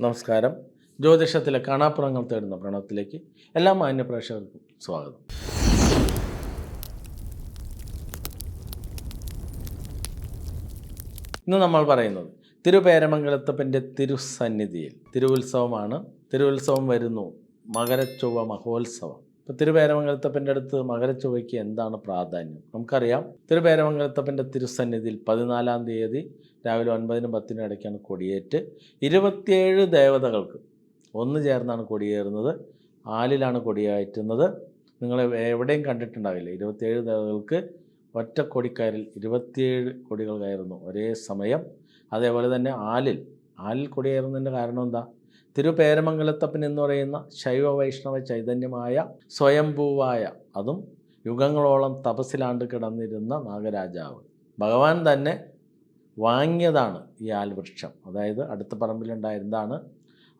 നമസ്കാരം. ജ്യോതിഷത്തിലെ കാണാപ്പുറങ്ങൾ തേടുന്ന പ്രണവത്തിലേക്ക് എല്ലാ മാന്യ പ്രേക്ഷകർക്കും സ്വാഗതം. ഇന്ന് നമ്മൾ പറയുന്നത് തിരുപേരമംഗലത്തപ്പന്റെ തിരുസന്നിധിയിൽ തിരുവുത്സവമാണ്. തിരുവുത്സവം വരുന്നു. മകരച്ചൊവ്വ മഹോത്സവം. ഇപ്പോൾ തിരുപേരമംഗലത്തപ്പന്റെ അടുത്ത് മകരച്ചൊവ്വയ്ക്ക് എന്താണ് പ്രാധാന്യം? നമുക്കറിയാം തിരുപേരമംഗലത്തപ്പന്റെ തിരുസന്നിധിയിൽ പതിനാലാം തീയതി രാവിലെ ഒൻപതിനും പത്തിനും ഇടയ്ക്കാണ് കൊടിയേറ്റ്. ഇരുപത്തിയേഴ് ദേവതകൾക്ക് ഒന്ന് ചേർന്നാണ് കൊടിയേറുന്നത്. ആലിലാണ് കൊടിയേറ്റുന്നത്. നിങ്ങൾ എവിടെയും കണ്ടിട്ടുണ്ടാവില്ല. ഇരുപത്തിയേഴ് ദേവതകൾക്ക് ഒറ്റ കൊടിക്കയറിൽ ഇരുപത്തിയേഴ് കൊടികൾ കയറുന്നു ഒരേ സമയം. അതേപോലെ തന്നെ ആലിൽ. ആലിൽ കൊടിയേറുന്നതിന്റെ കാരണം എന്താ? തിരുപേരമംഗലത്തപ്പൻ എന്ന് പറയുന്ന ശൈവ വൈഷ്ണവ ചൈതന്യമായ സ്വയംഭൂവായ അതും യുഗങ്ങളോളം തപസ്സിലാണ്ട് കിടന്നിരുന്ന നാഗരാജാവ്. ഭഗവാൻ തന്നെ വാങ്ങിയതാണ് ഈ ആൽവൃക്ഷം. അതായത് അടുത്ത പറമ്പിലുണ്ടായിരുന്നതാണ്.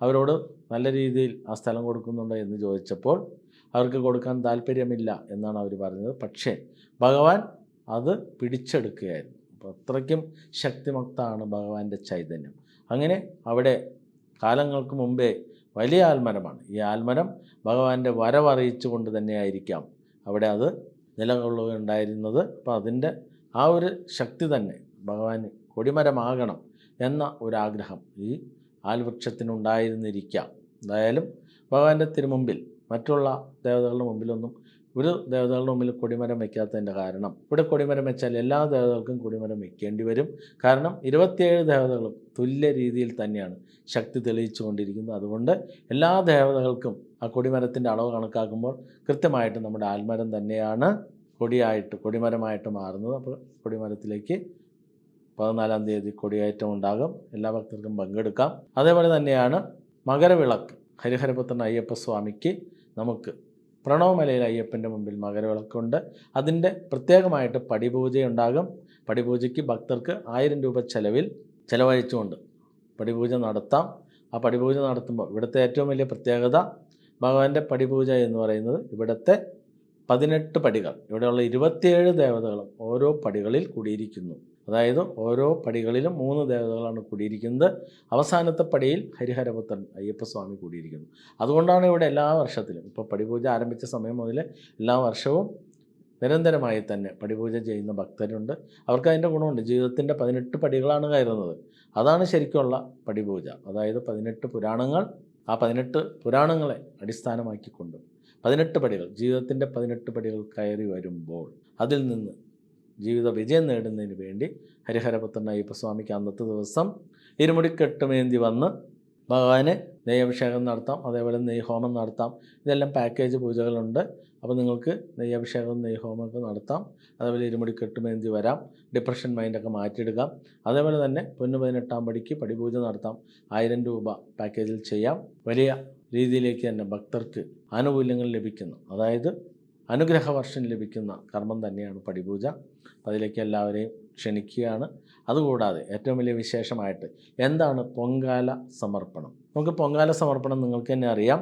അവരോട് നല്ല രീതിയിൽ ആ സ്ഥലം കൊടുക്കുന്നുണ്ടോ എന്ന് ചോദിച്ചപ്പോൾ അവർക്ക് കൊടുക്കാൻ താല്പര്യമില്ല എന്നാണ് അവർ പറഞ്ഞത്. പക്ഷേ ഭഗവാൻ അത് പിടിച്ചെടുക്കുകയായിരുന്നു. അപ്പോൾ അത്രയ്ക്കും ശക്തിമത്താണ് ഭഗവാന്റെ ചൈതന്യം. അങ്ങനെ അവിടെ കാലങ്ങൾക്ക് മുമ്പേ വലിയ ആൽമരമാണ്. ഈ ആൽമരം ഭഗവാന്റെ വരവറിയിച്ചു കൊണ്ട് തന്നെയായിരിക്കാം. അവിടെ അത് നിലകൊള്ളുകയുണ്ടായിരുന്നത്. അപ്പോൾ അതിന്റെ ആ ഒരു ശക്തി തന്നെ ഭഗവാൻ കൊടിമരമാകണം എന്ന ഒരാഗ്രഹം ഈ ആൽവൃക്ഷത്തിനുണ്ടായിരുന്നിരിക്കാം. എന്തായാലും ഭഗവാന്റെ തിരുമുമ്പിൽ മറ്റുള്ള ദേവതകളുടെ മുമ്പിലൊന്നും ഒരു ദേവതകളുടെ മുമ്പിൽ കൊടിമരം വയ്ക്കാത്തതിന്റെ കാരണം. ഇവിടെ കൊടിമരം വെച്ചാൽ എല്ലാ ദേവതകൾക്കും കൊടിമരം വയ്ക്കേണ്ടി വരും. കാരണം ഇരുപത്തിയേഴ് ദേവതകളും തുല്യ രീതിയിൽ തന്നെയാണ് ശക്തി തെളിയിച്ചു കൊണ്ടിരിക്കുന്നത് അതുകൊണ്ട് എല്ലാ ദേവതകൾക്കും ആ കൊടിമരത്തിന്റെ അളവ് കണക്കാക്കുമ്പോൾ കൃത്യമായിട്ട് നമ്മുടെ ആൽമരം തന്നെയാണ് കൊടിയായിട്ട് കൊടിമരമായിട്ട് മാറുന്നത്. അപ്പോൾ കൊടിമരത്തിലേക്ക് പതിനാലാം തീയതി കൊടിയേറ്റം ഉണ്ടാകും. എല്ലാ ഭക്തർക്കും പങ്കെടുക്കാം. അതേപോലെ തന്നെയാണ് മകരവിളക്ക്. ഹരിഹരപുത്രൻ അയ്യപ്പസ്വാമിക്ക് നമുക്ക് പ്രണവമലയിൽ അയ്യപ്പന്റെ മുമ്പിൽ മകരവിളക്കുണ്ട്. അതിന്റെ പ്രത്യേകമായിട്ട് പടിപൂജയുണ്ടാകും. പടിപൂജയ്ക്ക് ഭക്തർക്ക് ആയിരം രൂപ ചെലവിൽ ചിലവഴിച്ചുകൊണ്ട് പടിപൂജ നടത്താം. ആ പടിപൂജ നടത്തുമ്പോൾ ഇവിടുത്തെ ഏറ്റവും വലിയ പ്രത്യേകത ഭഗവാന്റെ പടിപൂജ എന്ന് പറയുന്നത് ഇവിടുത്തെ പതിനെട്ട് പടികൾ. ഇവിടെയുള്ള ഇരുപത്തിയേഴ് ദേവതകളും ഓരോ പടികളിൽ കൂടിയിരിക്കുന്നു. അതായത് ഓരോ പടികളിലും മൂന്ന് ദേവതകളാണ് കൂടിയിരിക്കുന്നത്. അവസാനത്തെ പടിയിൽ ഹരിഹരപുത്രൻ അയ്യപ്പസ്വാമി കൂടിയിരിക്കുന്നു. അതുകൊണ്ടാണ് ഇവിടെ എല്ലാ വർഷത്തിലും ഇപ്പോൾ പടിപൂജ ആരംഭിച്ച സമയം മുതൽ എല്ലാ വർഷവും നിരന്തരമായി തന്നെ പടിപൂജ ചെയ്യുന്ന ഭക്തരുണ്ട്. അവർക്ക് അതിന്റെ ഗുണമുണ്ട്. ജീവിതത്തിന്റെ പതിനെട്ട് പടികളാണ് കയറുന്നത്. അതാണ് ശരിക്കുള്ള പടിപൂജ. അതായത് പതിനെട്ട് പുരാണങ്ങൾ ആ പതിനെട്ട് പുരാണങ്ങളെ അടിസ്ഥാനമാക്കിക്കൊണ്ട് പതിനെട്ട് പടികൾ ജീവിതത്തിന്റെ പതിനെട്ട് പടികൾ കയറി വരുമ്പോൾ അതിൽ നിന്ന് ജീവിത വിജയം നേടുന്നതിന് വേണ്ടി ഹരിഹരപുത്രൻ അയ്യപ്പസ്വാമിക്ക് അന്നത്തെ ദിവസം ഇരുമുടിക്കെട്ടുമേന്തി വന്ന് ഭഗവാന് നെയ്യഭിഷേകം നടത്താം അതേപോലെ നെയ്ഹോമം നടത്താം. ഇതെല്ലാം പാക്കേജ് പൂജകളുണ്ട്. അപ്പോൾ നിങ്ങൾക്ക് നെയ്യഭിഷേകം നെയ്ഹോമൊക്കെ നടത്താം. അതേപോലെ ഇരുമുടിക്കെട്ടുമേന്തി വരാം. ഡിപ്രഷൻ മൈൻഡൊക്കെ മാറ്റിയെടുക്കാം. അതേപോലെ തന്നെ പൊന്നു പതിനെട്ടാം പടിക്ക് പടിപൂജ നടത്താം. ആയിരം രൂപ പാക്കേജിൽ ചെയ്യാം. വലിയ രീതിയിലേക്ക് തന്നെ ഭക്തർക്ക് ആനുകൂല്യങ്ങൾ ലഭിക്കുന്നു. അതായത് അനുഗ്രഹവർഷം ലഭിക്കുന്ന കർമ്മം തന്നെയാണ് പടിപൂജ. അതിലേക്ക് എല്ലാവരെയും ക്ഷണിക്കുകയാണ്. അതുകൂടാതെ ഏറ്റവും വലിയ വിശേഷമായിട്ട് എന്താണ് പൊങ്കാല സമർപ്പണം? നമുക്ക് പൊങ്കാല സമർപ്പണം നിങ്ങൾക്ക് തന്നെ അറിയാം.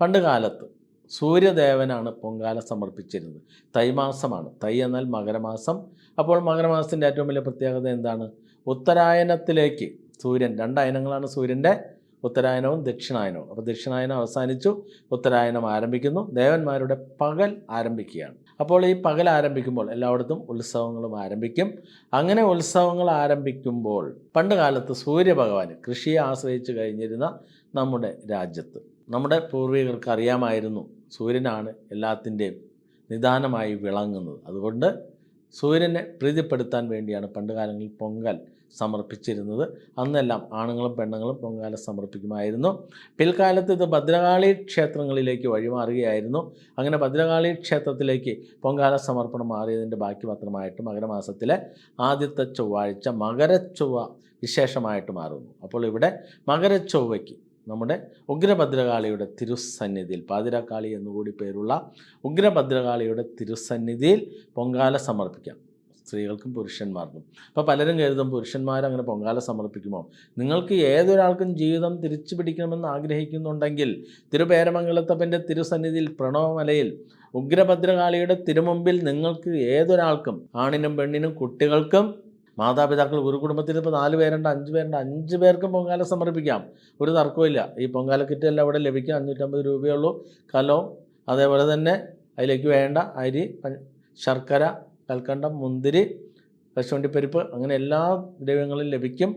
പണ്ട് കാലത്ത് സൂര്യദേവനാണ് പൊങ്കാല സമർപ്പിച്ചിരുന്നത്. തൈമാസമാണ് തൈ എന്നാൽ മകരമാസം. അപ്പോൾ മകരമാസത്തിന്റെ ഏറ്റവും വലിയ പ്രത്യേകത എന്താണ്? ഉത്തരായനത്തിലേക്ക് സൂര്യൻ രണ്ട് അയനങ്ങളാണ് സൂര്യന്റെ ഉത്തരായനവും ദക്ഷിണായനവും. അപ്പോൾ ദക്ഷിണായനം അവസാനിച്ചു ഉത്തരായനം ആരംഭിക്കുന്നു. ദേവന്മാരുടെ പകൽ ആരംഭിക്കുകയാണ്. അപ്പോൾ ഈ പകൽ ആരംഭിക്കുമ്പോൾ എല്ലായിടത്തും ഉത്സവങ്ങളും ആരംഭിക്കും. അങ്ങനെ ഉത്സവങ്ങൾ ആരംഭിക്കുമ്പോൾ പണ്ട് കാലത്ത് സൂര്യഭഗവാൻ കൃഷിയെ ആശ്രയിച്ച് കഴിഞ്ഞിരുന്ന നമ്മുടെ രാജ്യത്ത്. നമ്മുടെ പൂർവികർക്ക് അറിയാമായിരുന്നു സൂര്യനാണ് എല്ലാത്തിന്റെയും നിദാനമായി വിളങ്ങുന്നത്. അതുകൊണ്ട് സൂര്യനെ പ്രീതിപ്പെടുത്താൻ വേണ്ടിയാണ് പണ്ട് കാലങ്ങളിൽ പൊങ്കൽ സമർപ്പിച്ചിരുന്നത്. അന്നെല്ലാം ആണുങ്ങളും പെണ്ണുങ്ങളും പൊങ്കാല സമർപ്പിക്കുമായിരുന്നു. പിൽക്കാലത്ത് ഇത് ഭദ്രകാളി ക്ഷേത്രങ്ങളിലേക്ക് വഴിമാറുകയായിരുന്നു. അങ്ങനെ ഭദ്രകാളി ക്ഷേത്രത്തിലേക്ക് പൊങ്കാല സമർപ്പണം മാറിയതിന്റെ ബാക്കി പത്രമായിട്ട് മകരമാസത്തിലെ ആദ്യത്തെ ചൊവ്വാഴ്ച മകരച്ചൊവ്വ വിശേഷമായിട്ട് മാറുന്നു. അപ്പോൾ ഇവിടെ മകരച്ചൊവ്വയ്ക്ക് നമ്മുടെ ഉഗ്രഭദ്രകാളിയുടെ തിരുസന്നിധിയിൽ പാതിരാക്കാളി എന്നുകൂടി പേരുള്ള ഉഗ്രഭദ്രകാളിയുടെ തിരുസന്നിധിയിൽ പൊങ്കാല സമർപ്പിക്കാം. സ്ത്രീകൾക്കും പുരുഷന്മാർക്കും. അപ്പോൾ പലരും കരുതും പുരുഷന്മാർ അങ്ങനെ പൊങ്കാല സമർപ്പിക്കുമോ? നിങ്ങൾക്ക് ഏതൊരാൾക്കും ജീവിതം തിരിച്ചു പിടിക്കണമെന്ന് ആഗ്രഹിക്കുന്നുണ്ടെങ്കിൽ തിരുപേരമംഗലത്തപ്പന്റെ തിരുസന്നിധിയിൽ പ്രണവമലയിൽ ഉഗ്രഭദ്രകാളിയുടെ തിരുമുമ്പിൽ നിങ്ങൾക്ക് ഏതൊരാൾക്കും ആണിനും പെണ്ണിനും കുട്ടികൾക്കും മാതാപിതാക്കൾ ഒരു കുടുംബത്തിൽ ഇപ്പോൾ നാല് പേരുണ്ട് അഞ്ച് പേരുണ്ട് അഞ്ച് പേർക്കും പൊങ്കാല സമർപ്പിക്കാം. ഒരു തർക്കമില്ല ഈ പൊങ്കാല കിറ്റെല്ലാം അവിടെ ലഭിക്കും അഞ്ഞൂറ്റമ്പത് രൂപയുള്ളൂ കലവും അതേപോലെ തന്നെ അതിലേക്ക് വേണ്ട അരി ശർക്കര കൽക്കണ്ടം മുന്തിരി കശുവണ്ടിപ്പരിപ്പ് അങ്ങനെ എല്ലാ ദ്രവ്യങ്ങളും ലഭിക്കും.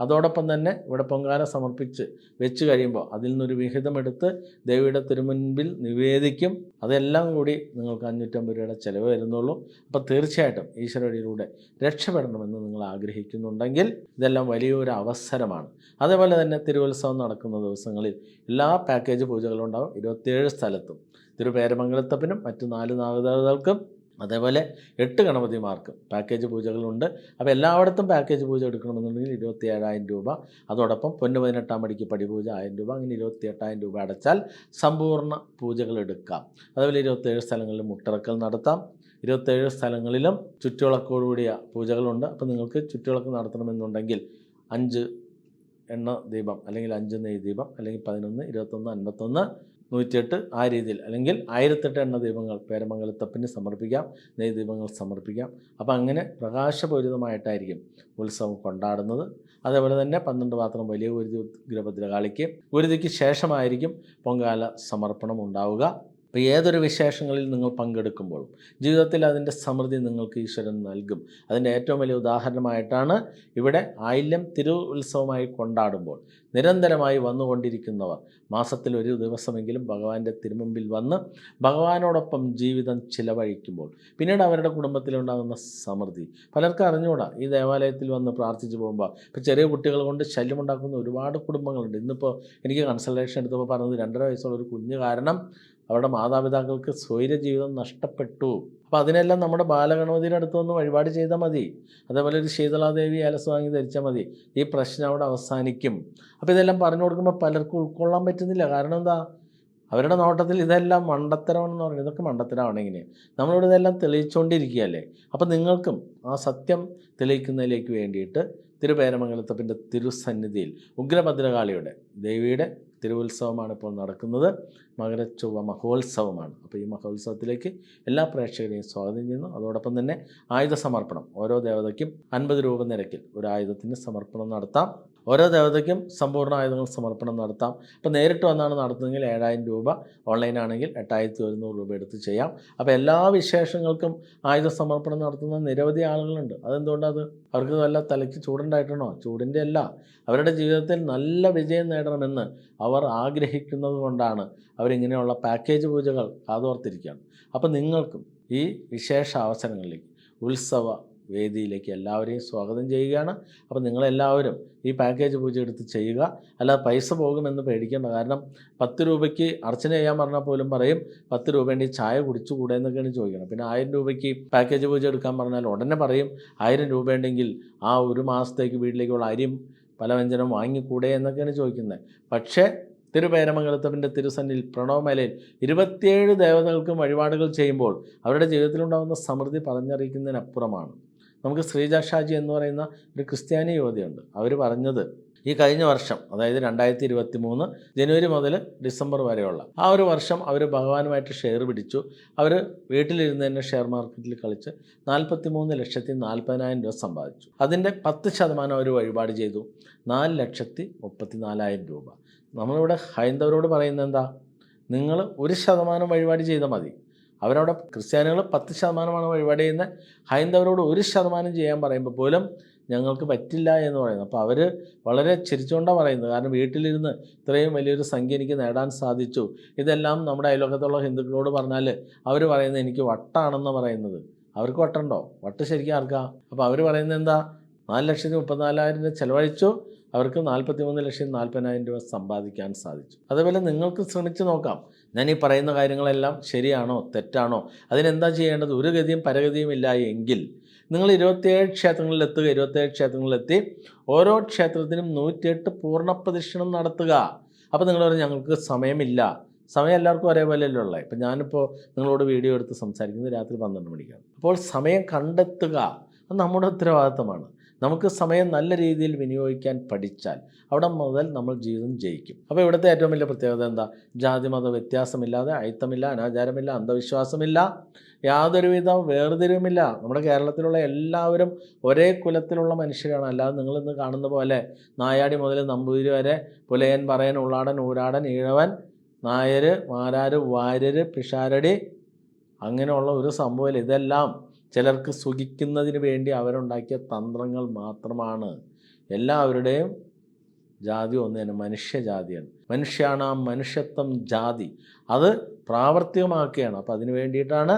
അതോടൊപ്പം തന്നെ ഇവിടെ പൊങ്കാല സമർപ്പിച്ച് വെച്ച് കഴിയുമ്പോൾ അതിൽ നിന്നൊരു വിഹിതമെടുത്ത് ദേവിയുടെ തിരുമുൻപിൽ നിവേദിക്കും. അതെല്ലാം കൂടി നിങ്ങൾക്ക് അഞ്ഞൂറ്റമ്പത് രൂപയുടെ ചിലവ് വരുന്നുള്ളൂ. അപ്പോൾ തീർച്ചയായിട്ടും ഈശ്വരടിയിലൂടെ രക്ഷപ്പെടണമെന്ന് നിങ്ങൾ ആഗ്രഹിക്കുന്നുണ്ടെങ്കിൽ ഇതെല്ലാം വലിയൊരു അവസരമാണ്. അതേപോലെ തന്നെ തിരുവത്സവം നടക്കുന്ന ദിവസങ്ങളിൽ എല്ലാ പാക്കേജ് പൂജകളും ഉണ്ടാകും ഇരുപത്തിയേഴ് സ്ഥലത്തും. തിരുപേരമംഗലത്തപ്പനും മറ്റു നാല് നാഗദേവതകൾക്കും അതേപോലെ എട്ട് ഗണപതിമാർക്ക് പാക്കേജ് പൂജകളുണ്ട്. അപ്പോൾ എല്ലായിടത്തും പാക്കേജ് പൂജ എടുക്കണമെന്നുണ്ടെങ്കിൽ ഇരുപത്തി ഏഴായിരം രൂപ. അതോടൊപ്പം പൊന്നു പതിനെട്ടാം പടിക്ക് പടിപൂജ ആയിരം രൂപ. അങ്ങനെ ഇരുപത്തി എട്ടായിരം രൂപ അടച്ചാൽ സമ്പൂർണ പൂജകൾ എടുക്കാം. അതേപോലെ ഇരുപത്തേഴ് സ്ഥലങ്ങളിൽ മുട്ടിറക്കൽ നടത്താം. ഇരുപത്തേഴ് സ്ഥലങ്ങളിലും ചുറ്റുവിളക്കോടുകൂടിയ പൂജകളുണ്ട്. അപ്പോൾ നിങ്ങൾക്ക് ചുറ്റുവിളക്ക് നടത്തണമെന്നുണ്ടെങ്കിൽ അഞ്ച് എണ്ണ ദീപം അല്ലെങ്കിൽ അഞ്ച് നെയ് ദീപം അല്ലെങ്കിൽ പതിനൊന്ന് ഇരുപത്തൊന്ന് അൻപത്തൊന്ന് നൂറ്റിയെട്ട് ആ രീതിയിൽ. അല്ലെങ്കിൽ ആയിരത്തെട്ട് എണ്ണ ദീപങ്ങൾ പേരമംഗലത്തപ്പന് സമർപ്പിക്കാം നെയ് ദീപങ്ങൾ സമർപ്പിക്കാം. അപ്പോൾ അങ്ങനെ പ്രകാശപൂരിതമായിട്ടായിരിക്കും ഉത്സവം കൊണ്ടാടുന്നത്. അതേപോലെ തന്നെ പന്ത്രണ്ട് പാത്രം വലിയ ഗുരുതി ഗൃഹഭദ്രകാളിക്ക് ഗുരുതിക്ക് ശേഷമായിരിക്കും പൊങ്കാല സമർപ്പണം ഉണ്ടാവുക. അപ്പോൾ ഏതൊരു വിശേഷങ്ങളിൽ നിങ്ങൾ പങ്കെടുക്കുമ്പോഴും ജീവിതത്തിൽ അതിന്റെ സമൃദ്ധി നിങ്ങൾക്ക് ഈശ്വരൻ നൽകും. അതിന്റെ ഏറ്റവും വലിയ ഉദാഹരണമായിട്ടാണ് ഇവിടെ ആയില്യം തിരു ഉത്സവമായി കൊണ്ടാടുമ്പോൾ നിരന്തരമായി വന്നുകൊണ്ടിരിക്കുന്നവർ മാസത്തിൽ ഒരു ദിവസമെങ്കിലും ഭഗവാന്റെ തിരുമുമ്പിൽ വന്ന് ഭഗവാനോടൊപ്പം ജീവിതം ചിലവഴിക്കുമ്പോൾ പിന്നീട് അവരുടെ കുടുംബത്തിലുണ്ടാകുന്ന സമൃദ്ധി. പലർക്കും അറിഞ്ഞുകൂടാ ഈ ദേവാലയത്തിൽ വന്ന് പ്രാർത്ഥിച്ചു പോകുമ്പോൾ ഇപ്പോൾ ചെറിയ കുട്ടികൾ കൊണ്ട് ശല്യമുണ്ടാക്കുന്ന ഒരുപാട് കുടുംബങ്ങളുണ്ട്. ഇന്നിപ്പോൾ എനിക്ക് കൺസൾട്ടേഷൻ എടുത്തപ്പോൾ പറഞ്ഞത് രണ്ടര വയസ്സുള്ള ഒരു കുഞ്ഞ് കാരണം അവരുടെ മാതാപിതാക്കൾക്ക് സ്വൈര ജീവിതം നഷ്ടപ്പെട്ടു. അപ്പോൾ അതിനെല്ലാം നമ്മുടെ ബാലഗണപതിയുടെ അടുത്ത് വന്ന് വഴിപാട് ചെയ്താൽ മതി. അതേപോലെ ഒരു ശീതളാദേവി അലസ് വാങ്ങി ധരിച്ചാൽ മതി. ഈ പ്രശ്നം അവിടെ അവസാനിക്കും. അപ്പോൾ ഇതെല്ലാം പറഞ്ഞു കൊടുക്കുമ്പോൾ പലർക്കും ഉൾക്കൊള്ളാൻ പറ്റുന്നില്ല. കാരണം എന്താ? അവരുടെ നോട്ടത്തിൽ ഇതെല്ലാം മണ്ടത്തരമാണെന്ന് പറയുന്നത് ഇതൊക്കെ മണ്ടത്തരമാണ് ഇങ്ങനെ. നമ്മളിവിടെ ഇതെല്ലാം തെളിയിച്ചുകൊണ്ടിരിക്കുകയല്ലേ അപ്പം നിങ്ങൾക്കും ആ സത്യം തെളിയിക്കുന്നതിലേക്ക് വേണ്ടിയിട്ട് തിരുപേരമംഗലത്തപ്പന്റെ തിരുസന്നിധിയിൽ ഉഗ്രഭദ്രകാളിയുടെ ദേവിയുടെ തിരുവുത്സവമാണ് ഇപ്പോൾ നടക്കുന്നത്. മകരച്ചൊവ്വ മഹോത്സവമാണ്. അപ്പോൾ ഈ മഹോത്സവത്തിലേക്ക് എല്ലാ പ്രേക്ഷകരെയും സ്വാഗതം ചെയ്യുന്നു. അതോടൊപ്പം തന്നെ ആയുധ സമർപ്പണം. ഓരോ ദേവതയ്ക്കും അൻപത് രൂപ നിരക്കിൽ ഒരു ആയുധത്തിന് സമർപ്പണം നടത്താം. ഓരോ ദേവതയ്ക്കും സമ്പൂർണ ആയുധങ്ങൾ സമർപ്പണം നടത്താം. അപ്പോൾ നേരിട്ട് വന്നാണ് നടത്തുന്നതെങ്കിൽ ഏഴായിരം രൂപ ഓൺലൈനാണെങ്കിൽ എട്ടായിരത്തി ഒരുന്നൂറ് രൂപ എടുത്ത് ചെയ്യാം. അപ്പോൾ എല്ലാ വിശേഷങ്ങൾക്കും ആയുധ സമർപ്പണം നടത്തുന്ന നിരവധി ആളുകളുണ്ട്. അതെന്തുകൊണ്ടത് അവർക്ക് വല്ല തലയ്ക്ക് ചൂടുണ്ടായിട്ടാണോ ചൂടിന്റെ അല്ല. അവരുടെ ജീവിതത്തിൽ നല്ല വിജയം നേടണമെന്ന് അവർ ആഗ്രഹിക്കുന്നത് കൊണ്ടാണ് അവരിങ്ങനെയുള്ള പാക്കേജ് പൂജകൾ കാതോർത്തിരിക്കുകയാണ്. അപ്പോൾ നിങ്ങൾക്കും ഈ വിശേഷ അവസരങ്ങളിലേക്ക് ഉത്സവ വേദിയിലേക്ക് എല്ലാവരെയും സ്വാഗതം ചെയ്യുകയാണ്. അപ്പോൾ നിങ്ങളെല്ലാവരും ഈ പാക്കേജ് പൂജ എടുത്ത് ചെയ്യുക. അല്ലാതെ പൈസ പോകുമെന്ന് പേടിക്കേണ്ട കാരണം പത്ത് രൂപയ്ക്ക് അർച്ചന ചെയ്യാൻ പറഞ്ഞാൽ പോലും പറയും പത്ത് രൂപേന്റെ ചായ കുടിച്ചുകൂടെ എന്നൊക്കെയാണ് ചോദിക്കണം പിന്നെ ആയിരം രൂപയ്ക്ക് പാക്കേജ് പൂജ എടുക്കാൻ പറഞ്ഞാൽ ഉടനെ പറയും ആയിരം രൂപയുണ്ടെങ്കിൽ ആ ഒരു മാസത്തേക്ക് വീട്ടിലേക്കുള്ള അരിയും പലവ്യഞ്ജനം വാങ്ങിക്കൂടെ എന്നൊക്കെയാണ് ചോദിക്കുന്നത്. പക്ഷേ തിരുപേരമംഗലത്തപ്പന്റെ തിരുസന്നിൽ പ്രണവമേലയിൽ ഇരുപത്തിയേഴ് ദേവതകൾക്കും വഴിപാടുകൾ ചെയ്യുമ്പോൾ അവരുടെ ജീവിതത്തിലുണ്ടാകുന്ന സമൃദ്ധി പറഞ്ഞറിയിക്കുന്നതിനപ്പുറമാണ്. നമുക്ക് ശ്രീജ ഷാജി എന്ന് പറയുന്ന ഒരു ക്രിസ്ത്യാനി യുവതിയുണ്ട്. അവർ പറഞ്ഞത് ഈ കഴിഞ്ഞ വർഷം അതായത് രണ്ടായിരത്തി ഇരുപത്തി മൂന്ന് ജനുവരി മുതൽ ഡിസംബർ വരെയുള്ള ആ ഒരു വർഷം അവർ ഭഗവാനുമായിട്ട് ഷെയർ പിടിച്ചു. അവർ വീട്ടിലിരുന്ന് തന്നെ ഷെയർ മാർക്കറ്റിൽ കളിച്ച് നാൽപ്പത്തി മൂന്ന് ലക്ഷത്തി നാൽപ്പതിനായിരം രൂപ സമ്പാദിച്ചു. അതിന്റെ പത്ത് ശതമാനം അവർ വഴിപാട് ചെയ്തു. നാല് ലക്ഷത്തി മുപ്പത്തി നാലായിരം രൂപ. നമ്മളിവിടെ ഹൈന്ദവരോട് പറയുന്നത് എന്താ? നിങ്ങൾ ഒരു ശതമാനം വഴിപാട് ചെയ്താൽ മതി. അവരവിടെ ക്രിസ്ത്യാനികൾ പത്ത് ശതമാനമാണ് വഴിപാട് ചെയ്യുന്നത്. ഹൈന്ദവരോട് ഒരു ശതമാനം ചെയ്യാൻ പറയുമ്പോൾ പോലും ഞങ്ങൾക്ക് പറ്റില്ല എന്ന് പറയുന്നത് അപ്പോൾ അവർ വളരെ ചിരിച്ചുകൊണ്ടാണ് പറയുന്നത്. കാരണം വീട്ടിലിരുന്ന് ഇത്രയും വലിയൊരു സംഖ്യ എനിക്ക് നേടാൻ സാധിച്ചു. ഇതെല്ലാം നമ്മുടെ അയലോകത്തുള്ള ഹിന്ദുക്കളോട് പറഞ്ഞാൽ അവർ പറയുന്നത് എനിക്ക് വട്ടാണെന്ന് പറയുന്നത്. അവർക്ക് വട്ടുണ്ടോ? വട്ട് ശരിക്കും ആർക്കാ? അപ്പോൾ അവർ പറയുന്നത് എന്താ? നാല് ലക്ഷത്തി മുപ്പത്തിനാലായിരം രൂപ ചിലവഴിച്ചു. അവർക്ക് നാൽപ്പത്തി മൂന്ന് ലക്ഷം നാൽപ്പതിനായിരം രൂപ സമ്പാദിക്കാൻ സാധിച്ചു. അതേപോലെ നിങ്ങൾക്ക് ശ്രമിച്ചു നോക്കാം. ഞാൻ ഈ പറയുന്ന കാര്യങ്ങളെല്ലാം ശരിയാണോ തെറ്റാണോ? അതിനെന്താ ചെയ്യേണ്ടത്? ഒരു ഗതിയും പരഗതിയും ഇല്ല എങ്കിൽ നിങ്ങൾ ഇരുപത്തിയേഴ് ക്ഷേത്രങ്ങളിൽ എത്തുക ഇരുപത്തിയേഴ് ക്ഷേത്രങ്ങളിലെത്തി ഓരോ ക്ഷേത്രത്തിനും നൂറ്റിയെട്ട് പൂർണ പ്രദക്ഷിണം നടത്തുക. അപ്പോൾ നിങ്ങൾ പറയും ഞങ്ങൾക്ക് സമയമില്ല. സമയം എല്ലാവർക്കും ഒരേപോലെയല്ലേ ഉള്ളത് ഇപ്പം ഞാനിപ്പോൾ നിങ്ങളോട് വീഡിയോ എടുത്ത് സംസാരിക്കുന്നത് രാത്രി പന്ത്രണ്ട് മണിക്കാണ്. അപ്പോൾ സമയം കണ്ടെത്തുക അത് നമ്മുടെ ഉത്തരവാദിത്തമാണ്. നമുക്ക് സമയം നല്ല രീതിയിൽ വിനിയോഗിക്കാൻ പഠിച്ചാൽ അവിടെ മുതൽ നമ്മൾ ജീവിതം ജയിക്കും. അപ്പോൾ ഇവിടുത്തെ ഏറ്റവും വലിയ പ്രത്യേകത എന്താ? ജാതി മത വ്യത്യാസമില്ലാതെ അയിത്തമില്ല അനാചാരമില്ല അന്ധവിശ്വാസമില്ല യാതൊരുവിധ വേർതിരിവുമില്ല. നമ്മുടെ കേരളത്തിലുള്ള എല്ലാവരും ഒരേ കുലത്തിലുള്ള മനുഷ്യരാണ്. അല്ലാതെ നിങ്ങളിന്ന് കാണുന്ന പോലെ നായാടി മുതൽ നമ്പൂതിരി വരെ പുലയൻ പറയൻ ഉള്ളാടൻ ഊരാടൻ ഈഴവൻ നായർ മാരാർ വാര്യർ പിഷാരടി അങ്ങനെയുള്ള ഒരു സംഭവമില്ല. ഇതെല്ലാം ചിലർക്ക് സുഖിക്കുന്നതിന് വേണ്ടി അവരുണ്ടാക്കിയ തന്ത്രങ്ങൾ മാത്രമാണ്. എല്ലാവരുടെയും ജാതി ഒന്ന് തന്നെ മനുഷ്യജാതിയാണ് മനുഷ്യാണ് ആ മനുഷ്യത്വം ജാതി. അത് പ്രാവർത്തികമാക്കുകയാണ്. അപ്പോൾ അതിന് വേണ്ടിയിട്ടാണ്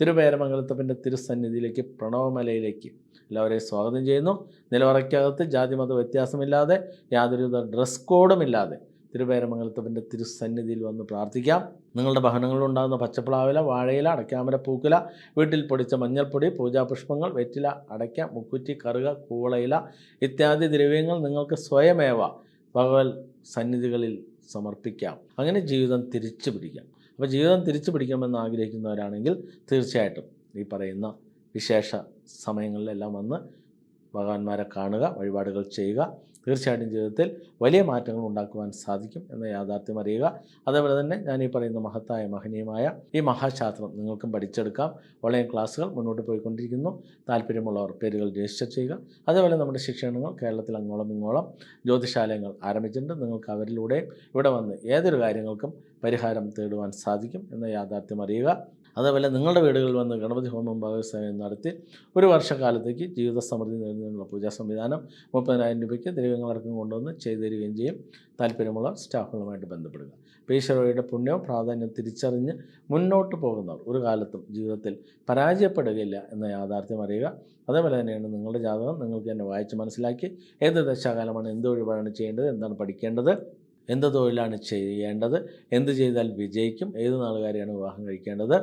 തിരുപേരമംഗലത്തപ്പന്റെ തിരുസന്നിധിയിലേക്ക് പ്രണവമലയിലേക്ക് എല്ലാവരെയും സ്വാഗതം ചെയ്യുന്നു. നിലവറയ്ക്കകത്ത് ജാതിമത വ്യത്യാസമില്ലാതെ യാതൊരുവിധ ഡ്രസ് കോഡുമില്ലാതെ തിരുപേരമംഗലത്തപ്പന്റെ തിരുസന്നിധിയിൽ വന്ന് പ്രാർത്ഥിക്കാം. നിങ്ങളുടെ ഭവനങ്ങളിലുണ്ടാകുന്ന പച്ചപ്ലാവില വാഴയില അടയ്ക്കാമര പൂക്കുല വീട്ടിൽ പൊടിച്ച മഞ്ഞൾപ്പൊടി പൂജാപുഷ്പങ്ങൾ വെറ്റില അടയ്ക്ക മുക്കുറ്റി കറുക കൂളയില ഇത്യാദി ദ്രവ്യങ്ങൾ നിങ്ങൾക്ക് സ്വയമേവ ഭഗവത് സന്നിധികളിൽ സമർപ്പിക്കാം. അങ്ങനെ ജീവിതം തിരിച്ചു പിടിക്കാം. അപ്പോൾ ജീവിതം തിരിച്ചു പിടിക്കണമെന്ന് ആഗ്രഹിക്കുന്നവരാണെങ്കിൽ തീർച്ചയായിട്ടും ഈ പറയുന്ന വിശേഷ സമയങ്ങളിലെല്ലാം വന്ന് ഭഗവാന്മാരെ കാണുക വഴിപാടുകൾ ചെയ്യുക. തീർച്ചയായിട്ടും ജീവിതത്തിൽ വലിയ മാറ്റങ്ങൾ ഉണ്ടാക്കുവാൻ സാധിക്കും എന്ന യാഥാർത്ഥ്യം അറിയുക. അതേപോലെ തന്നെ ഞാൻ ഈ പറയുന്ന മഹത്തായ മഹനീയമായ ഈ മഹാശാസ്ത്രം നിങ്ങൾക്കും പഠിച്ചെടുക്കാം. ഓൺലൈൻ ക്ലാസ്സുകൾ മുന്നോട്ട് പോയിക്കൊണ്ടിരിക്കുന്നു. താല്പര്യമുള്ളവർ പേരുകൾ രജിസ്റ്റർ ചെയ്യുക. അതേപോലെ നമ്മുടെ ശിക്ഷണങ്ങൾ കേരളത്തിൽ അങ്ങോളം ഇങ്ങോളം ജ്യോതിശാലയങ്ങൾ ആരംഭിച്ചിട്ടുണ്ട്. നിങ്ങൾക്ക് അവരിലൂടെ ഇവിടെ വന്ന് ഏതൊരു കാര്യങ്ങൾക്കും പരിഹാരം തേടുവാൻ സാധിക്കും എന്ന യാഥാർത്ഥ്യം അറിയുക. അതേപോലെ നിങ്ങളുടെ വീടുകളിൽ വന്ന് ഗണപതി ഹോമം ഭാഗസ്വാമ്യം നടത്തി ഒരു വർഷക്കാലത്തേക്ക് ജീവിത സമൃദ്ധി നേടുന്നതിനുള്ള പൂജാ സംവിധാനം മുപ്പതിനായിരം രൂപയ്ക്ക് ദൈവങ്ങളടക്കം കൊണ്ടുവന്ന് ചെയ്തു തരികയും ചെയ്യും. താല്പര്യമുള്ള സ്റ്റാഫുകളുമായിട്ട് ബന്ധപ്പെടുക. പേശ്വരയുടെ പുണ്യവും പ്രാധാന്യം തിരിച്ചറിഞ്ഞ് മുന്നോട്ട് പോകുന്നവർ ഒരു കാലത്തും ജീവിതത്തിൽ പരാജയപ്പെടുകയില്ല എന്ന യാഥാർത്ഥ്യം അറിയുക. അതേപോലെ തന്നെയാണ് നിങ്ങളുടെ ജാതകം നിങ്ങൾക്ക് തന്നെ വായിച്ച് മനസ്സിലാക്കി ഏത് ദശാകാലമാണ് എന്ത് വഴിപാടാണ് ചെയ്യേണ്ടത് എന്താണ് പഠിക്കേണ്ടത് എന്ത് തൊഴിലാണ് ചെയ്യേണ്ടത്? എന്ത് ചെയ്താൽ വിജയിക്കും? ഏത് നാളുകാരെയാണ് വിവാഹം കഴിക്കേണ്ടത്?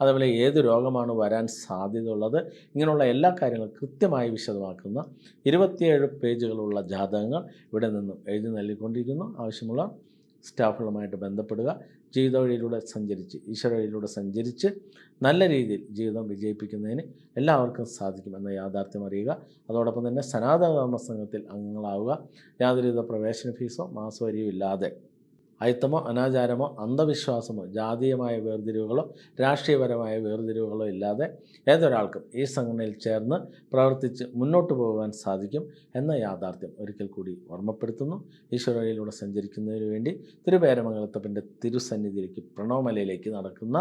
അതേപോലെ ഏത് രോഗമാണ് വരാൻ സാധ്യതയുള്ളത്? ഇങ്ങനെയുള്ള എല്ലാ കാര്യങ്ങളും കൃത്യമായി വിശദമാക്കുന്ന ഇരുപത്തിയേഴ് പേജുകളുള്ള ജാതകങ്ങൾ ഇവിടെ നിന്നും എഴുതി നൽകിക്കൊണ്ടിരിക്കുന്നു. ആവശ്യമുള്ള സ്റ്റാഫുകളുമായിട്ട് ബന്ധപ്പെടുക. ജീവിത വഴിയിലൂടെ സഞ്ചരിച്ച് ഈശ്വര വഴിയിലൂടെ സഞ്ചരിച്ച് നല്ല രീതിയിൽ ജീവിതം വിജയിപ്പിക്കുന്നതിന് എല്ലാവർക്കും സാധിക്കുമെന്ന യാഥാർത്ഥ്യം അറിയുക. അതോടൊപ്പം തന്നെ സനാതന ധർമ്മ സംഘത്തിൽ അംഗങ്ങളാവുക. യാതൊരുവിധ പ്രവേശന ഫീസോ മാസവരിയോ ഇല്ലാതെ. അയിത്തമോ അനാചാരമോ അന്ധവിശ്വാസമോ ജാതീയമായ വേർതിരിവുകളോ രാഷ്ട്രീയപരമായ വേർതിരിവുകളോ ഇല്ലാതെ ഏതൊരാൾക്കും ഈ സംഘടനയിൽ ചേർന്ന് പ്രവർത്തിച്ച് മുന്നോട്ട് പോകാൻ സാധിക്കും എന്ന യാഥാർത്ഥ്യം ഒരിക്കൽ കൂടി ഓർമ്മപ്പെടുത്തുന്നു. ഈശ്വരയിലൂടെ സഞ്ചരിക്കുന്നതിന് വേണ്ടി തിരുപേരമംഗലത്തപ്പന്റെ തിരുസന്നിധിയിലേക്ക് പ്രണവമലയിലേക്ക് നടക്കുന്ന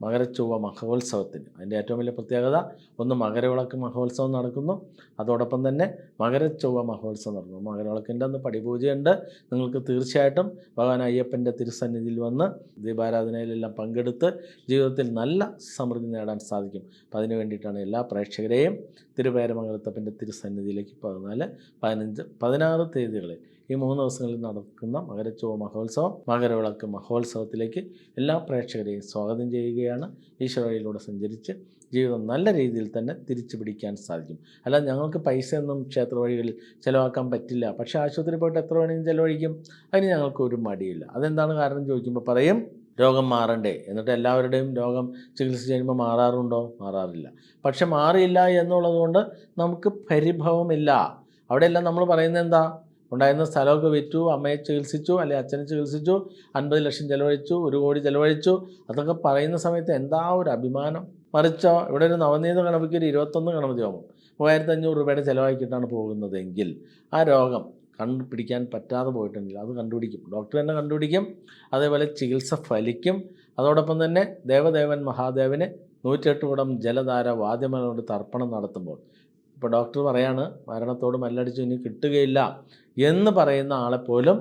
മകരച്ചൊവ്വ മഹോത്സവത്തിന്. അതിന്റെ ഏറ്റവും വലിയ പ്രത്യേകത ഒന്ന് മകരവിളക്ക് മഹോത്സവം നടക്കുന്നു. അതോടൊപ്പം തന്നെ മകരച്ചൊവ്വ മഹോത്സവം നടക്കുന്നു മകരവിളക്കിന്റെ അന്ന് പടിപൂജയുണ്ട്. നിങ്ങൾക്ക് തീർച്ചയായിട്ടും ഭഗവാൻ അയ്യപ്പന്റെ തിരുസന്നിധിയിൽ വന്ന് ദീപാരാധനയിലെല്ലാം പങ്കെടുത്ത് ജീവിതത്തിൽ നല്ല സമൃദ്ധി നേടാൻ സാധിക്കും. അപ്പം അതിന് വേണ്ടിയിട്ടാണ് എല്ലാ പ്രേക്ഷകരെയും തിരുവേരമംഗലത്തപ്പന്റെ തിരുസന്നിധിയിലേക്ക് പതിനാല് പതിനഞ്ച് പതിനാറ് തീയതികളിൽ ഈ മൂന്ന് ദിവസങ്ങളിൽ നടക്കുന്ന മകരച്ചുവ മഹോത്സവം മകരവിളക്ക് മഹോത്സവത്തിലേക്ക് എല്ലാ പ്രേക്ഷകരെയും സ്വാഗതം ചെയ്യുകയാണ്. ഈശ്വരയിലൂടെ സഞ്ചരിച്ച് ജീവിതം നല്ല രീതിയിൽ തന്നെ തിരിച്ചു പിടിക്കാൻ സാധിക്കും. അല്ല ഞങ്ങൾക്ക് പൈസയൊന്നും ക്ഷേത്ര വഴികളിൽ ചിലവാക്കാൻ പറ്റില്ല. പക്ഷേ ആശുപത്രി പോയിട്ട് എത്ര വേണമെങ്കിലും ചിലവഴിക്കും. അതിന് ഞങ്ങൾക്ക് ഒരു മടിയില്ല. അതെന്താണ് കാരണം ചോദിക്കുമ്പോൾ പറയും രോഗം മാറണ്ടേ? എന്നിട്ട് എല്ലാവരുടെയും രോഗം ചികിത്സ ചെയ്യുമ്പോൾ മാറാറുണ്ടോ? മാറാറില്ല. പക്ഷെ മാറിയില്ല എന്നുള്ളത് കൊണ്ട് നമുക്ക് പരിഭവമില്ല. അവിടെയെല്ലാം നമ്മൾ പറയുന്നത് എന്താ? ഉണ്ടായിരുന്ന സ്ഥലമൊക്കെ വിറ്റു അമ്മയെ ചികിത്സിച്ചു അല്ലെ അച്ഛനെ ചികിത്സിച്ചു അൻപത് ലക്ഷം ചിലവഴിച്ചു ഒരു കോടി ചിലവഴിച്ചു. അതൊക്കെ പറയുന്ന സമയത്ത് എന്താ ഒരു അഭിമാനം? മറിച്ചോ ഇവിടെ ഒരു നവനീത ഗണപതിക്ക് ഒരു ഇരുപത്തൊന്ന് ഗണപതി ആകും മൂവായിരത്തി അഞ്ഞൂറ് രൂപയുടെ ചിലവാക്കിയിട്ടാണ് പോകുന്നതെങ്കിൽ ആ രോഗം കണ്ടുപിടിക്കാൻ പറ്റാതെ പോയിട്ടുണ്ടെങ്കിൽ അത് കണ്ടുപിടിക്കും. ഡോക്ടർ തന്നെ കണ്ടുപിടിക്കും. അതേപോലെ ചികിത്സ ഫലിക്കും. അതോടൊപ്പം തന്നെ ദേവദേവൻ മഹാദേവന് നൂറ്റെട്ട് കുടം ജലധാര വാദ്യമനോട് തർപ്പണം നടത്തുമ്പോൾ ഇപ്പോൾ ഡോക്ടർ പറയാണ് മരണത്തോട് മല്ലടിച്ച് ഇനി കിട്ടുകയില്ല എന്ന് പറയുന്ന ആളെപ്പോലും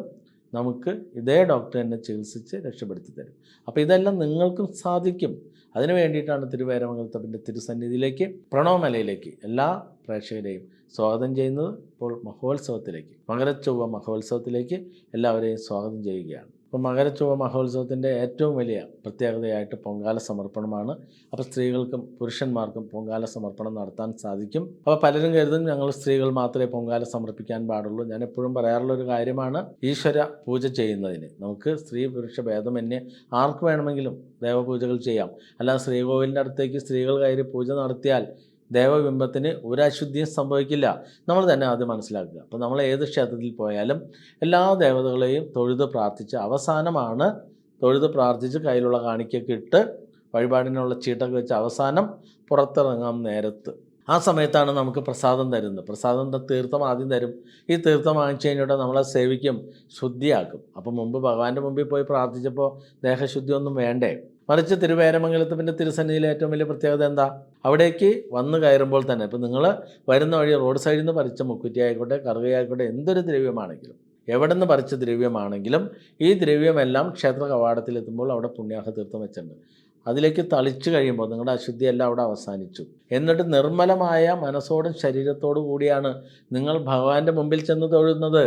നമുക്ക് ഇതേ ഡോക്ടർ തന്നെ ചികിത്സിച്ച് രക്ഷപ്പെടുത്തി തരും. അപ്പോൾ ഇതെല്ലാം നിങ്ങൾക്കും സാധിക്കും. അതിനു വേണ്ടിയിട്ടാണ് തിരുവേരമംഗലത്തപ്പിന്റെ തിരുസന്നിധിയിലേക്ക് പ്രണവമലയിലേക്ക് എല്ലാ പ്രേക്ഷകരെയും സ്വാഗതം ചെയ്യുന്നത് ഇപ്പോൾ മഹോത്സവത്തിലേക്ക് മകരച്ചൊവ്വ മഹോത്സവത്തിലേക്ക് എല്ലാവരെയും സ്വാഗതം ചെയ്യുകയാണ്. അപ്പോൾ മകരച്ചുവ മഹോത്സവത്തിന്റെ ഏറ്റവും വലിയ പ്രത്യേകതയായിട്ട് പൊങ്കാല സമർപ്പണമാണ്. അപ്പോൾ സ്ത്രീകൾക്കും പുരുഷന്മാർക്കും പൊങ്കാല സമർപ്പണം നടത്താൻ സാധിക്കും. അപ്പോൾ പലരും കരുതും ഞങ്ങൾ സ്ത്രീകൾ മാത്രമേ പൊങ്കാല സമർപ്പിക്കാൻ പാടുള്ളൂ. ഞാൻ എപ്പോഴും പറയാറുള്ള ഒരു കാര്യമാണ് ഈശ്വര പൂജ ചെയ്യുന്നതിന്. നമുക്ക് സ്ത്രീ പുരുഷ ഭേദമന്യേ ആർക്ക് വേണമെങ്കിലും ദേവപൂജകൾ ചെയ്യാം. അല്ലാതെ ശ്രീകോവിലിന്റെ അടുത്തേക്ക് സ്ത്രീകൾ കയറി പൂജ നടത്തിയാൽ ദേവബിംബത്തിന് ഒരു അശുദ്ധിയും സംഭവിക്കില്ല. നമ്മൾ തന്നെ അത് മനസ്സിലാക്കുക. അപ്പോൾ നമ്മൾ ഏത് ക്ഷേത്രത്തിൽ പോയാലും എല്ലാ ദേവതകളെയും തൊഴുത് പ്രാർത്ഥിച്ച് അവസാനമാണ് തൊഴുത് പ്രാർത്ഥിച്ച് കയ്യിലുള്ള കാണിക്കൊക്കെ ഇട്ട് വഴിപാടിനുള്ള ചീട്ടൊക്കെ വെച്ച് അവസാനം പുറത്തിറങ്ങാം നേരത്ത്. ആ സമയത്താണ് നമുക്ക് പ്രസാദം തരുന്നത്. പ്രസാദം തീർത്ഥം ആദ്യം തരും. ഈ തീർത്ഥം വാങ്ങിച്ചു കഴിഞ്ഞിട്ട് നമ്മളെ സേവിക്കും ശുദ്ധിയാക്കും. അപ്പം മുമ്പ് ഭഗവാന്റെ മുമ്പിൽ പോയി പ്രാർത്ഥിച്ചപ്പോൾ ദേഹശുദ്ധി ഒന്നും വേണ്ടേ? മറിച്ച് തിരുവേരമംഗലത്ത് പിന്നെ തിരുസന്നിധിയിലെ ഏറ്റവും വലിയ പ്രത്യേകത എന്താ? അവിടേക്ക് വന്നു കയറുമ്പോൾ തന്നെ ഇപ്പം നിങ്ങൾ വരുന്ന വഴി റോഡ് സൈഡിൽ നിന്ന് പറിച്ച മുക്കുറ്റി ആയിക്കോട്ടെ കറുകയായിക്കോട്ടെ എന്തൊരു ദ്രവ്യമാണെങ്കിലും എവിടെ നിന്ന് പറിച്ച ദ്രവ്യമാണെങ്കിലും ഈ ദ്രവ്യമെല്ലാം ക്ഷേത്ര കവാടത്തിലെത്തുമ്പോൾ അവിടെ പുണ്യാഹ തീർത്ഥം വെച്ചിട്ടുണ്ട്. അതിലേക്ക് തളിച്ചു കഴിയുമ്പോൾ നിങ്ങളുടെ അശുദ്ധിയെല്ലാം അവിടെ അവസാനിച്ചു. എന്നിട്ട് നിർമ്മലമായ മനസ്സോടും ശരീരത്തോടു കൂടിയാണ് നിങ്ങൾ ഭഗവാന്റെ മുമ്പിൽ ചെന്ന് തൊഴുന്നത്.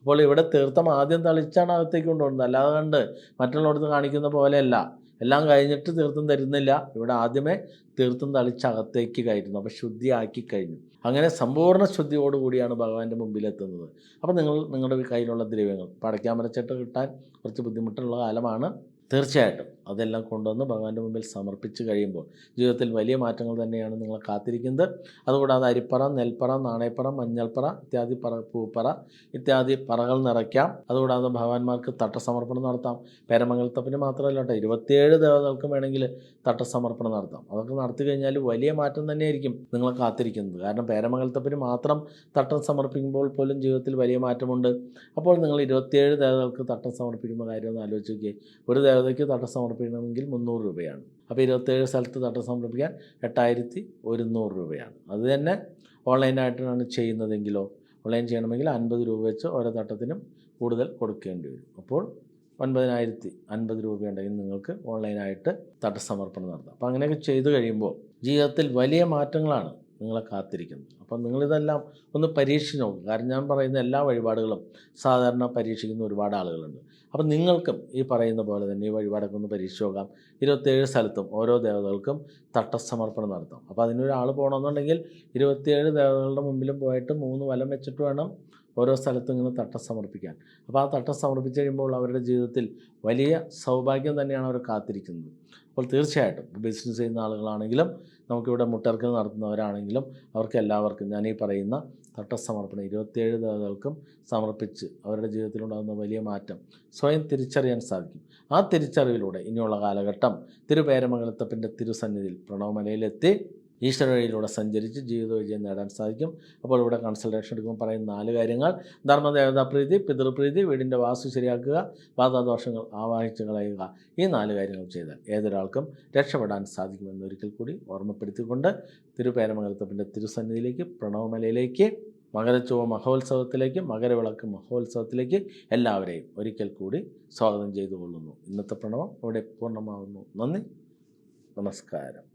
അപ്പോൾ ഇവിടെ തീർത്ഥം ആദ്യം തളിച്ചാണ് അകത്തേക്ക് കൊണ്ടുപോകുന്നത്. അല്ലാതെ കണ്ട് മറ്റുള്ളവർക്ക് കാണിക്കുന്ന പോലെയല്ല. എല്ലാം കഴിഞ്ഞിട്ട് തീർത്തും തരുന്നില്ല. ഇവിടെ ആദ്യമേ തീർത്തും തളിച്ചകത്തേക്ക് കയറ്റുന്നു. അപ്പോൾ ശുദ്ധിയാക്കി കഴിഞ്ഞു. അങ്ങനെ സമ്പൂർണ ശുദ്ധിയോടുകൂടിയാണ് ഭഗവാന്റെ മുമ്പിലെത്തുന്നത്. അപ്പോൾ നിങ്ങൾ നിങ്ങളുടെ കയ്യിലുള്ള ദ്രവ്യങ്ങൾ പടയ്ക്കാമരച്ചിട്ട് കിട്ടാൻ കുറച്ച് ബുദ്ധിമുട്ടുള്ള കാലമാണ്. തീർച്ചയായിട്ടും. അതെല്ലാം കൊണ്ടുവന്ന് ഭഗവാന്റെ മുമ്പിൽ സമർപ്പിച്ച് കഴിയുമ്പോൾ ജീവിതത്തിൽ വലിയ മാറ്റങ്ങൾ തന്നെയാണ് നിങ്ങളെ കാത്തിരിക്കുന്നത്. അതുകൂടാതെ അരിപ്പറ നെൽപ്പറ നാണയപ്പറ മഞ്ഞൾപ്പറ ഇത്യാദി പറ പൂപ്പറ ഇത്യാദി പറകൾ നിറയ്ക്കാം. അതുകൂടാതെ ഭഗവാന്മാർക്ക് തട്ടസമർപ്പണം നടത്താം. പേരമംഗലത്തപ്പിന് മാത്രമല്ല കേട്ടോ ഇരുപത്തിയേഴ് ദേവതകൾക്കും വേണമെങ്കിൽ തട്ടസമർപ്പണം നടത്താം. അതൊക്കെ നടത്തി കഴിഞ്ഞാൽ വലിയ മാറ്റം തന്നെയായിരിക്കും നിങ്ങളെ കാത്തിരിക്കുന്നത്. കാരണം പേരമംഗലത്തപ്പിന് മാത്രം തട്ടം സമർപ്പിക്കുമ്പോൾ പോലും ജീവിതത്തിൽ വലിയ മാറ്റമുണ്ട്. അപ്പോൾ നിങ്ങൾ ഇരുപത്തിയേഴ് ദേവതകൾക്ക് തട്ടം സമർപ്പിക്കുന്ന കാര്യം ഒന്ന് നോക്കിയേ. ഒരു ദേവതയ്ക്ക് തട്ടം സമർപ്പിക്കണമെങ്കിൽ മുന്നൂറ് രൂപയാണ്. അപ്പോൾ ഇരുപത്തേഴ് സ്ഥലത്ത് തട്ടം സമർപ്പിക്കാൻ എട്ടായിരത്തി ഒരുന്നൂറ് രൂപയാണ്. അത് തന്നെ ഓൺലൈനായിട്ടാണ് ചെയ്യുന്നതെങ്കിലോ ഓൺലൈൻ ചെയ്യണമെങ്കിൽ അൻപത് രൂപ വെച്ച് ഓരോ തട്ടത്തിനും കൂടുതൽ കൊടുക്കേണ്ടി വരും. അപ്പോൾ ഒൻപതിനായിരത്തി അൻപത് രൂപയുണ്ടെങ്കിൽ നിങ്ങൾക്ക് ഓൺലൈനായിട്ട് തട്ടസമർപ്പണം നടത്താം. അപ്പോൾ അങ്ങനെയൊക്കെ ചെയ്തു കഴിയുമ്പോൾ ജീവിതത്തിൽ വലിയ മാറ്റങ്ങളാണ് നിങ്ങളെ കാത്തിരിക്കുന്നത് അപ്പം നിങ്ങളിതെല്ലാം ഒന്ന് പരീക്ഷിച്ച് നോക്കും. കാരണം ഞാൻ പറയുന്ന എല്ലാ വഴിപാടുകളും സാധാരണ പരീക്ഷിക്കുന്ന ഒരുപാട് ആളുകളുണ്ട്. അപ്പം നിങ്ങൾക്കും ഈ പറയുന്ന പോലെ തന്നെ ഈ വഴിപാടൊക്കെ ഒന്ന് പരീക്ഷിച്ച് നോക്കാം. ഇരുപത്തേഴ് സ്ഥലത്തും ഓരോ ദേവതകൾക്കും തട്ടസമർപ്പണം നടത്താം. അപ്പോൾ അതിനൊരാൾ പോകണമെന്നുണ്ടെങ്കിൽ ഇരുപത്തിയേഴ് ദേവതകളുടെ മുമ്പിലും പോയിട്ട് മൂന്ന് വലം വെച്ചിട്ട് വേണം ഓരോ സ്ഥലത്തും ഇങ്ങനെ തട്ടം സമർപ്പിക്കാൻ അപ്പോൾ ആ തട്ടം സമർപ്പിച്ച് കഴിയുമ്പോൾ അവരുടെ ജീവിതത്തിൽ വലിയ സൗഭാഗ്യം തന്നെയാണ് അവർ കാത്തിരിക്കുന്നത്. അപ്പോൾ തീർച്ചയായിട്ടും. ബിസിനസ് ചെയ്യുന്ന ആളുകളാണെങ്കിലും നമുക്കിവിടെ മുട്ടർക്കൽ നടത്തുന്നവരാണെങ്കിലും അവർക്ക് എല്ലാവർക്കും ഞാൻ ഈ പറയുന്ന തട്ടസമർപ്പണം ഇരുപത്തിയേഴ് ദേവതകൾക്കും സമർപ്പിച്ച് അവരുടെ ജീവിതത്തിലുണ്ടാകുന്ന വലിയ മാറ്റം സ്വയം തിരിച്ചറിയാൻ സാധിക്കും. ആ തിരിച്ചറിവിലൂടെ ഇനിയുള്ള കാലഘട്ടം തിരുപേരമംഗലത്തപ്പന്റെ തിരുസന്നിധിയിൽ പ്രണവമലയിലെത്തി. ഈശ്വര വഴിയിലൂടെ സഞ്ചരിച്ച് ജീവിത വിജയം നേടാൻ സാധിക്കും. അപ്പോൾ ഇവിടെ കൺസൾട്ടേഷൻ എടുക്കുമ്പോൾ പറയുന്ന നാല് കാര്യങ്ങൾ. ധർമ്മദേവതാപ്രീതി പിതൃപ്രീതി വീടിന്റെ വാസ്തു ശരിയാക്കുക വാതാദോഷങ്ങൾ ആവാഹിച്ച് കളയുക. ഈ നാല് കാര്യങ്ങൾ ചെയ്താൽ ഏതൊരാൾക്കും രക്ഷപ്പെടാൻ സാധിക്കുമെന്ന് ഒരിക്കൽ കൂടി ഓർമ്മപ്പെടുത്തിക്കൊണ്ട് തിരുപേരമംഗലത്തപ്പന്റെ തിരുസന്നിധിയിലേക്ക് പ്രണവമലയിലേക്ക് മകരച്ചുവ മഹോത്സവത്തിലേക്ക് മകരവിളക്ക് മഹോത്സവത്തിലേക്ക് എല്ലാവരെയും ഒരിക്കൽ കൂടി സ്വാഗതം ചെയ്തു കൊള്ളുന്നു ഇന്നത്തെ പ്രണവം അവിടെ പൂർണമാകുന്നു നന്ദി. നമസ്കാരം.